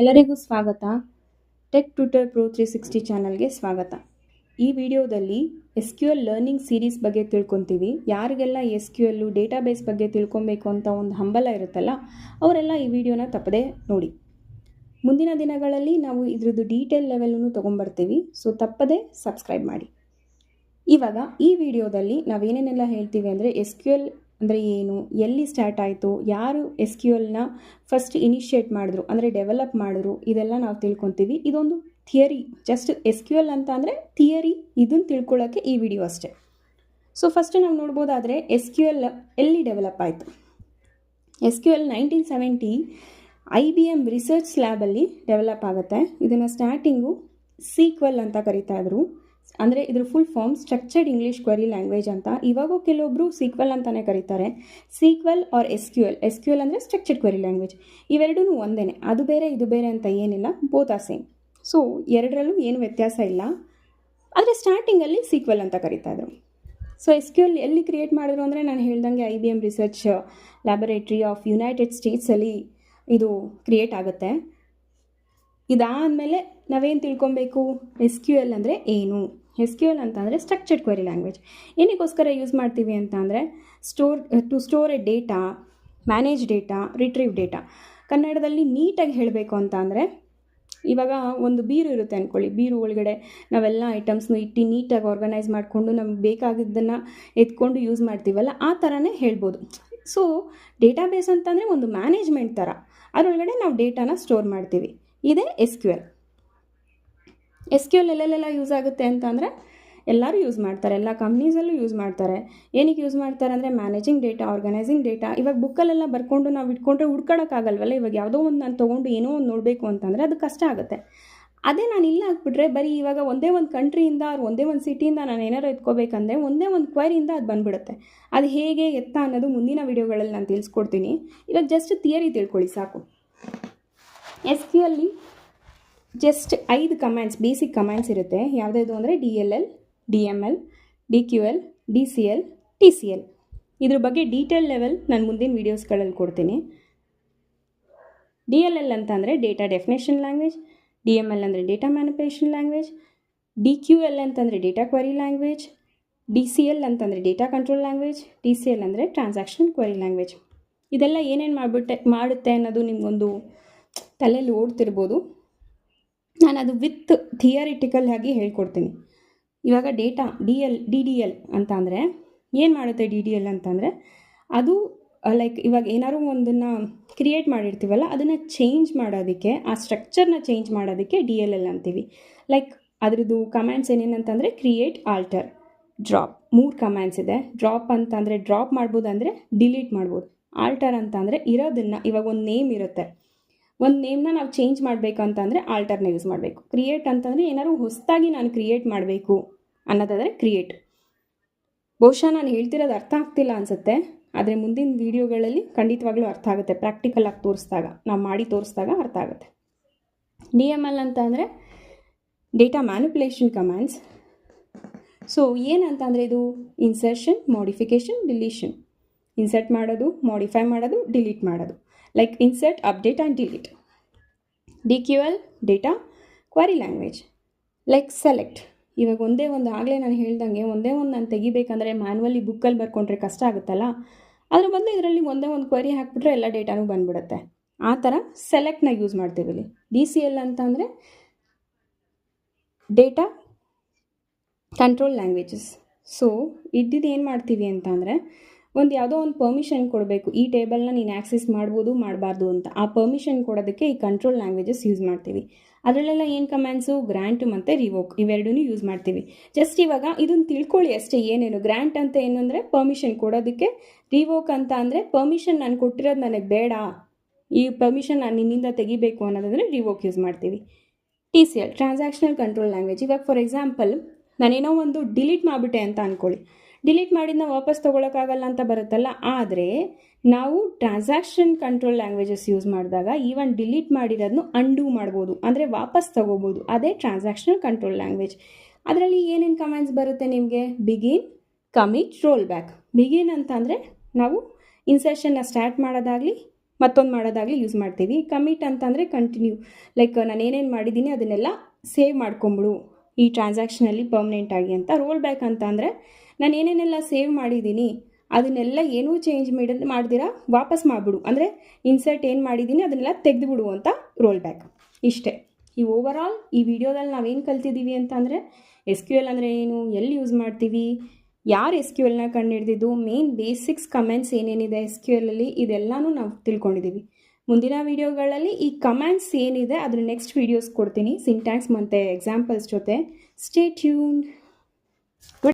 ಎಲ್ಲರಿಗೂ ಸ್ವಾಗತ. Tech twitter pro three sixty ಚಾನಲ್ಗೆ ಸ್ವಾಗತ. ಈ ವಿಡಿಯೋದಲ್ಲಿ S Q L learning series ಬಗ್ಗೆ ತಿಳ್ಕೊತೀವಿ. ಯಾರಿಗೆಲ್ಲ ಎಸ್ ಕ್ಯೂ ಎಲ್ಲು ಡೇಟಾಬೇಸ್ ಬಗ್ಗೆ ತಿಳ್ಕೊಬೇಕು ಅಂತ ಒಂದು ಹಂಬಲ ಇರುತ್ತಲ್ಲ, ಅವರೆಲ್ಲ ಈ ವಿಡಿಯೋನ ತಪ್ಪದೆ ನೋಡಿ. ಮುಂದಿನ ದಿನಗಳಲ್ಲಿ ನಾವು ಇದ್ರದ್ದು ಡೀಟೇಲ್ ಲೆವೆಲನ್ನು ತೊಗೊಂಬರ್ತೀವಿ ಸೊ ತಪ್ಪದೆ ಸಬ್ಸ್ಕ್ರೈಬ್ ಮಾಡಿ. ಇವಾಗ ಈ ವಿಡಿಯೋದಲ್ಲಿ ನಾವೇನೇನೆಲ್ಲ ಹೇಳ್ತೀವಿ ಅಂದರೆ ಎಸ್ ಕ್ಯೂ ಎಲ್ ಅಂದರೆ ಏನು, ಎಲ್ಲಿ ಸ್ಟಾರ್ಟ್ ಆಯಿತು, ಯಾರು ಎಸ್ ಕ್ಯೂ ಎಲ್ನ ಫಸ್ಟ್ ಇನಿಷಿಯೇಟ್ ಮಾಡಿದ್ರು, ಅಂದರೆ ಡೆವಲಪ್ ಮಾಡಿದ್ರು, ಇದೆಲ್ಲ ನಾವು ತಿಳ್ಕೊತೀವಿ. ಇದೊಂದು theory just S Q L ಅಂತ ಅಂದರೆ ಥಿಯರಿ ಇದನ್ನು ತಿಳ್ಕೊಳ್ಳೋಕ್ಕೆ ಈ ವಿಡಿಯೋ ಅಷ್ಟೇ. ಸೊ ಫಸ್ಟ್ ನಾವು ನೋಡ್ಬೋದಾದರೆ ಎಸ್ ಕ್ಯೂ ಎಲ್ ಎಲ್ಲಿ ಡೆವಲಪ್ ಆಯಿತು? S Q L nineteen seventy I B M research ಲ್ಯಾಬಲ್ಲಿ develop ಆಗುತ್ತೆ. ಇದನ್ನು ಸ್ಟಾರ್ಟಿಂಗು ಸೀಕ್ವೆಲ್ ಅಂತ ಕರಿತಾ ಇದ್ರು. ಅಂದರೆ ಇದ್ರ full form structured English query language ಅಂತ. ಇವಾಗೂ ಕೆಲವೊಬ್ಬರು ಸೀಕ್ವೆಲ್ ಅಂತಲೇ ಕರೀತಾರೆ. Sequel or S Q L S Q L ಅಂದರೆ ಸ್ಟ್ರಕ್ಚರ್ಡ್ ಕ್ವರಿ ಲ್ಯಾಂಗ್ವೇಜ್ ಇವೆರಡೂ ಒಂದೇ ಅದು ಬೇರೆ, ಇದು ಬೇರೆ ಅಂತ ಏನಿಲ್ಲ. ಬೋತ್ ಆ ಸೇಮ್ ಸೊ ಎರಡರಲ್ಲೂ ಏನು ವ್ಯತ್ಯಾಸ ಇಲ್ಲ. ಆದರೆ ಸ್ಟಾರ್ಟಿಂಗಲ್ಲಿ ಸೀಕ್ವೆಲ್ ಅಂತ ಕರಿತಾ ಇದ್ರು. ಸೊ ಎಸ್ ಕ್ಯೂ ಎಲ್ ಎಲ್ಲಿ ಕ್ರಿಯೇಟ್ ಮಾಡಿದ್ರು ಅಂದರೆ ನಾನು ಹೇಳ್ದಂಗೆ I B M research laboratory of United ಸ್ಟೇಟ್ಸಲ್ಲಿ ಇದು ಕ್ರಿಯೇಟ್ ಆಗುತ್ತೆ. ಇದಾದಮೇಲೆ ನಾವೇನು ತಿಳ್ಕೊಬೇಕು? ಎಸ್ ಕ್ಯೂ ಎಲ್ ಅಂದರೆ ಏನು? ಎಸ್ ಕ್ಯೂ ಎಲ್ ಅಂತಂದರೆ ಸ್ಟ್ರಕ್ಚರ್ಡ್ ಕ್ವೆರಿ ಲ್ಯಾಂಗ್ವೇಜ್ ಏನಕ್ಕೋಸ್ಕರ ಯೂಸ್ ಮಾಡ್ತೀವಿ ಅಂತ ಅಂದರೆ store to store a data manage data retrieve data ಕನ್ನಡದಲ್ಲಿ ನೀಟಾಗಿ ಹೇಳಬೇಕು ಅಂತ ಅಂದರೆ ಇವಾಗ ಒಂದು ಬೀರು ಇರುತ್ತೆ ಅಂದ್ಕೊಳ್ಳಿ ಬೀರು ಒಳಗಡೆ ನಾವೆಲ್ಲ ಐಟಮ್ಸ್ನು ಇಟ್ಟು ನೀಟಾಗಿ ಆರ್ಗನೈಸ್ ಮಾಡಿಕೊಂಡು ನಮ್ಗೆ ಬೇಕಾಗಿದ್ದನ್ನು ಎತ್ಕೊಂಡು ಯೂಸ್ ಮಾಡ್ತೀವಲ್ಲ, ಆ ಥರನೇ ಹೇಳ್ಬೋದು. ಸೊ ಡೇಟಾಬೇಸ್ ಅಂತಂದರೆ ಒಂದು ಮ್ಯಾನೇಜ್ಮೆಂಟ್ ಥರ ಅದರೊಳಗಡೆ ನಾವು ಡೇಟಾನ ಸ್ಟೋರ್ ಮಾಡ್ತೀವಿ. ಇದೇ S Q L S Q L ಎಲ್ಲೆಲ್ಲೆಲ್ಲ use ಆಗುತ್ತೆ ಅಂತ ಅಂದರೆ ಎಲ್ಲರೂ ಯೂಸ್ ಮಾಡ್ತಾರೆ, ಎಲ್ಲ ಕಂಪ್ನೀಸಲ್ಲೂ ಯೂಸ್ ಮಾಡ್ತಾರೆ. ಏನಕ್ಕೆ ಯೂಸ್ ಮಾಡ್ತಾರೆ ಅಂದರೆ ಮ್ಯಾನೇಜಿಂಗ್ ಡೇಟಾ ಆರ್ಗನೈಸಿಂಗ್ ಡೇಟಾ ಇವಾಗ ಬುಕ್ಕಲ್ಲೆಲ್ಲ ಬರ್ಕೊಂಡು ನಾವು ಇಟ್ಕೊಂಡ್ರೆ ಹುಡ್ಕೊಳಕ್ಕಾಗಲ್ವಲ್ಲ ಇವಾಗ ಯಾವುದೋ ಒಂದು ನಾನು ತೊಗೊಂಡು ಏನೋ ಒಂದು ನೋಡಬೇಕು ಅಂತಂದರೆ ಅದು ಕಷ್ಟ ಆಗುತ್ತೆ. ಅದೇ ನಾನು ಇಲ್ಲ ಹಾಕ್ಬಿಟ್ರೆ ಬರೀ ಇವಾಗ ಒಂದೇ ಒಂದು ಕಂಟ್ರಿಯಿಂದ ಅವ್ರು ಒಂದೇ ಒಂದು ಸಿಟಿಯಿಂದ ನಾನು ಏನಾರು ಎತ್ಕೋಬೇಕಂದ್ರೆ ಒಂದೇ ಒಂದು ಕ್ವೈರಿಯಿಂದ ಅದು ಬಂದ್ಬಿಡುತ್ತೆ. ಅದು ಹೇಗೆ ಎತ್ತ ಅನ್ನೋದು ಮುಂದಿನ ವೀಡಿಯೋಗಳಲ್ಲಿ ನಾನು ತಿಳಿಸ್ಕೊಡ್ತೀನಿ. ಇವಾಗ ಜಸ್ಟ್ ಥಿಯರಿ ತಿಳ್ಕೊಳ್ಳಿ ಸಾಕು. ಎಸ್ ಕ್ಯೂ ಅಲ್ಲಿ ಜಸ್ಟ್ ಐದು ಕಮ್ಯಾಂಡ್ಸ್ ಬೇಸಿಕ್ ಕಮ್ಯಾಂಡ್ಸ್ ಇರುತ್ತೆ. ಯಾವುದ್ಯಾವುದು ಅಂದರೆ D L L D M L D Q L D C L T C L ಇದ್ರ ಬಗ್ಗೆ ಡೀಟೇಲ್ ಲೆವೆಲ್ ನಾನು ಮುಂದಿನ ವೀಡಿಯೋಸ್ಗಳಲ್ಲಿ ಕೊಡ್ತೀನಿ. ಡಿ ಎಲ್ ಎಲ್ ಅಂತ ಅಂದರೆ data definition language D M L ಅಂದರೆ data manipulation language D Q L ಅಂತಂದರೆ data query language D C L ಅಂತಂದರೆ data control language T C L ಅಂದರೆ ಟ್ರಾನ್ಸಾಕ್ಷನ್ ಕ್ವರಿ ಲ್ಯಾಂಗ್ವೇಜ್ ಇದೆಲ್ಲ ಏನೇನು ಮಾಡಿಬಿಟ್ಟೆ ಮಾಡುತ್ತೆ ಅನ್ನೋದು ನಿಮಗೊಂದು ತಲೆಯಲ್ಲಿ ಓಡ್ತಿರ್ಬೋದು. ನಾನು ಅದು ವಿತ್ ಥಿಯರಿಟಿಕಲ್ ಆಗಿ ಹೇಳ್ಕೊಡ್ತೀನಿ. ಇವಾಗ data D L D D L ಅಂತ ಅಂದರೆ ಏನು ಮಾಡುತ್ತೆ ಡಿ ಡಿ ಎಲ್ ಅಂತಂದರೆ ಅದು, ಲೈಕ್ ಇವಾಗ ಏನಾದ್ರು ಒಂದನ್ನು ಕ್ರಿಯೇಟ್ ಮಾಡಿರ್ತೀವಲ್ಲ, ಅದನ್ನು ಚೇಂಜ್ ಮಾಡೋದಕ್ಕೆ, ಆ ಸ್ಟ್ರಕ್ಚರ್ನ ಚೇಂಜ್ ಮಾಡೋದಕ್ಕೆ ಡಿ ಎಲ್ ಎಲ್ ಅಂತೀವಿ. ಲೈಕ್ ಅದ್ರದ್ದು ಕಮ್ಯಾಂಡ್ಸ್ ಏನೇನಂತಂದರೆ ಕ್ರಿಯೇಟ್, ಆಲ್ಟರ್, ಡ್ರಾಪ್. ಮೂರು ಕಮ್ಯಾಂಡ್ಸ್ ಇದೆ. ಡ್ರಾಪ್ ಅಂತಂದರೆ ಡ್ರಾಪ್ ಮಾಡ್ಬೋದು ಅಂದರೆ ಡಿಲೀಟ್ ಮಾಡ್ಬೋದು. ಆಲ್ಟರ್ ಅಂತಂದರೆ ಇರೋದನ್ನು, ಇವಾಗ ಒಂದು ನೇಮ್ ಇರುತ್ತೆ. ಒಂದು ನೇಮ್ನ ನಾವು ಚೇಂಜ್ ಮಾಡಬೇಕು ಮಾಡಬೇಕಂತಂದರೆ ಆಲ್ಟರ್ನ ಯೂಸ್ ಮಾಡಬೇಕು. ಕ್ರಿಯೇಟ್ ಅಂತಂದರೆ ಏನಾದ್ರು ಹೊಸದಾಗಿ ನಾನು ಕ್ರಿಯೇಟ್ ಮಾಡಬೇಕು ಅನ್ನೋದಾದರೆ ಕ್ರಿಯೇಟ್ ಬಹುಶಃ ನಾನು ಹೇಳ್ತಿರೋದು ಅರ್ಥ ಆಗ್ತಿಲ್ಲ ಅನಿಸುತ್ತೆ, ಆದರೆ ಮುಂದಿನ ವೀಡಿಯೋಗಳಲ್ಲಿ ಖಂಡಿತವಾಗ್ಲೂ ಅರ್ಥ ಆಗುತ್ತೆ. ಪ್ರಾಕ್ಟಿಕಲ್ ಆಗಿ ತೋರಿಸಿದಾಗ, ನಾವು ಮಾಡಿ ತೋರಿಸಿದಾಗ ಅರ್ಥ ಆಗುತ್ತೆ. ಡಿ ಎಂ ಎಲ್ ಅಂತ ಡೇಟಾ ಮ್ಯಾನಿಪುಲೇಷನ್ ಕಮ್ಯಾಂಡ್ಸ್ ಸೊ ಏನಂತಂದರೆ ಇದು ಇನ್ಸರ್ಷನ್ ಮಾಡಿಫಿಕೇಷನ್ ಡಿಲೀಷನ್ ಇನ್ಸರ್ಟ್ ಮಾಡೋದು ಮಾಡಿಫೈ ಮಾಡೋದು ಡಿಲೀಟ್ ಮಾಡೋದು. Like insert update and delete D Q L data query language like select ಇವಾಗ ಒಂದೇ ಒಂದು ಆಗಲೇ ನಾನು ಹೇಳ್ದಂಗೆ ಒಂದೇ ಒಂದು ನಾನು ತೆಗಿಬೇಕಂದ್ರೆ ಮ್ಯಾನ್ಯಲಿ ಬುಕ್ಕಲ್ಲಿ ಬರ್ಕೊಂಡ್ರೆ ಕಷ್ಟ ಆಗುತ್ತಲ್ಲ? ಅದ್ರ ಬದಲು ಇದರಲ್ಲಿ ಒಂದೇ ಒಂದು ಕ್ವರಿ ಹಾಕಿಬಿಟ್ರೆ ಎಲ್ಲ ಡೇಟಾನು ಬಂದ್ಬಿಡುತ್ತೆ. ಆ ಥರ ಸೆಲೆಕ್ಟ್ನ ಯೂಸ್ ಮಾಡ್ತೀವಿ ಇಲ್ಲಿ. ಡಿ ಸಿ ಎಲ್ ಅಂತ ಅಂದರೆ ಡೇಟಾ ಕಂಟ್ರೋಲ್ ಲ್ಯಾಂಗ್ವೇಜಸ್ ಸೊ ಇದ್ದಿದ್ದು ಏನು ಮಾಡ್ತೀವಿ ಅಂತ ಅಂದರೆ ಒಂದು ಯಾವುದೋ ಒಂದು ಪರ್ಮಿಷನ್ ಕೊಡಬೇಕು. ಈ ಟೇಬಲ್ನ ನೀನು ಆ್ಯಕ್ಸೆಸ್ ಮಾಡ್ಬೋದು, ಮಾಡಬಾರ್ದು ಅಂತ. ಆ ಪರ್ಮಿಷನ್ ಕೊಡೋದಕ್ಕೆ ಈ ಕಂಟ್ರೋಲ್ ಲ್ಯಾಂಗ್ವೇಜಸ್ ಯೂಸ್ ಮಾಡ್ತೀವಿ. ಅದರಲ್ಲೆಲ್ಲ ಏನು ಕಮ್ಯಾಂಡ್ಸು ಗ್ರ್ಯಾಂಟು ಮತ್ತು ರಿವೋಕ್ ಇವೆರಡೂ ಯೂಸ್ ಮಾಡ್ತೀವಿ. ಜಸ್ಟ್ ಇವಾಗ ಇದನ್ನು ತಿಳ್ಕೊಳ್ಳಿ ಅಷ್ಟೇ ಏನೇನು. ಗ್ರ್ಯಾಂಟ್ ಅಂತ ಏನು ಅಂದರೆ ಪರ್ಮಿಷನ್ ಕೊಡೋದಕ್ಕೆ. ರಿವೋಕ್ ಅಂತ ಅಂದರೆ ಪರ್ಮಿಷನ್ ನಾನು ಕೊಟ್ಟಿರೋದು ನನಗೆ ಬೇಡ. ಈ ಪರ್ಮಿಷನ್ ನಾನು ನಿನ್ನಿಂದ ತೆಗಿಬೇಕು ಅನ್ನೋದಂದರೆ ರಿವೋಕ್ ಯೂಸ್ ಮಾಡ್ತೀವಿ. T C L transactional control language ಇವಾಗ ಫಾರ್ ಎಕ್ಸಾಂಪಲ್ ನಾನೇನೋ ಒಂದು ಡಿಲೀಟ್ ಮಾಡಿಬಿಟ್ಟೆ ಅಂತ ಅಂದ್ಕೊಳ್ಳಿ ಡಿಲೀಟ್ ಮಾಡಿದ್ನ ವಾಪಸ್ ತೊಗೊಳಕ್ಕಾಗಲ್ಲ ಅಂತ ಬರುತ್ತಲ್ಲ, ಆದರೆ ನಾವು ಟ್ರಾನ್ಸಾಕ್ಷನ್ ಕಂಟ್ರೋಲ್ ಲ್ಯಾಂಗ್ವೇಜಸ್ ಯೂಸ್ ಮಾಡಿದಾಗ ಈವನ್ ಡಿಲೀಟ್ ಮಾಡಿರೋದನ್ನು ಅಂಡೂ ಮಾಡ್ಬೋದು, ಅಂದರೆ ವಾಪಸ್ ತೊಗೋಬೋದು, ಅದೇ ಟ್ರಾನ್ಸಾಕ್ಷನಲ್ ಕಂಟ್ರೋಲ್ ಲ್ಯಾಂಗ್ವೇಜ್ ಅದರಲ್ಲಿ ಏನೇನು ಕಮೆಂಟ್ಸ್ ಬರುತ್ತೆ ನಿಮಗೆ? Begin commit roll back begin ಅಂತ ಅಂದರೆ ನಾವು ಇನ್ಸರ್ಷನ್ನ ಸ್ಟಾರ್ಟ್ ಮಾಡೋದಾಗಲಿ, ಮತ್ತೊಂದು ಮಾಡೋದಾಗಲಿ ಯೂಸ್ ಮಾಡ್ತೀವಿ. ಕಮಿಟ್ ಅಂತಂದರೆ ಕಂಟಿನ್ಯೂ ಲೈಕ್ ನಾನು ಏನೇನು ಮಾಡಿದ್ದೀನಿ ಅದನ್ನೆಲ್ಲ ಸೇವ್ ಮಾಡ್ಕೊಂಬಿಡು. ಈ ಟ್ರಾನ್ಸಾಕ್ಷನಲ್ಲಿ ಪರ್ಮನೆಂಟಾಗಿ ಅಂತ ರೋಲ್ ಬ್ಯಾಕ್ ಅಂತ ಅಂದರೆ ನಾನು ಏನೇನೆಲ್ಲ ಸೇವ್ ಮಾಡಿದ್ದೀನಿ, ಅದನ್ನೆಲ್ಲ ಏನೂ ಚೇಂಜ್ ಮಾಡಿ ಮಾಡ್ದಿರಾ, ವಾಪಸ್ ಮಾಡಿಬಿಡು. ಅಂದರೆ ಇನ್ಸರ್ಟ್ ಏನು ಮಾಡಿದ್ದೀನಿ, ಅದನ್ನೆಲ್ಲ ತೆಗೆದುಬಿಡು ಅಂತ ರೋಲ್ ಬ್ಯಾಕ್ ಇಷ್ಟೇ. ಈ ಓವರ್ ಈ ವಿಡಿಯೋದಲ್ಲಿ ನಾವೇನು ಕಲ್ತಿದ್ದೀವಿ ಅಂತಂದರೆ ಎಸ್ ಕ್ಯೂ ಎಲ್ ಅಂದರೆ ಏನು, ಎಲ್ಲಿ ಯೂಸ್ ಮಾಡ್ತೀವಿ, ಯಾರು ಎಸ್ ಕ್ಯೂ ಎಲ್ನ ಕಂಡುಹಿಡಿದಿದ್ದು ಮೇನ್ ಬೇಸಿಕ್ಸ್ ಕಮೆಂಟ್ಸ್ ಏನೇನಿದೆ ಎಸ್ ಕ್ಯೂ ಎಲ್ಲಲ್ಲಿ ಇದೆಲ್ಲನೂ ನಾವು ತಿಳ್ಕೊಂಡಿದ್ದೀವಿ ಮುಂದಿನ ವೀಡಿಯೋಗಳಲ್ಲಿ ಈ ಕಮ್ಯಾಂಡ್ಸ್ ಏನಿದೆ ಅದ್ರ ನೆಕ್ಸ್ಟ್ ವೀಡಿಯೋಸ್ ಕೊಡ್ತೀನಿ. ಸಿಂಟ್ಯಾಕ್ಸ್ ಮತ್ತು ಎಕ್ಸಾಂಪಲ್ಸ್ ಜೊತೆ. Stay tune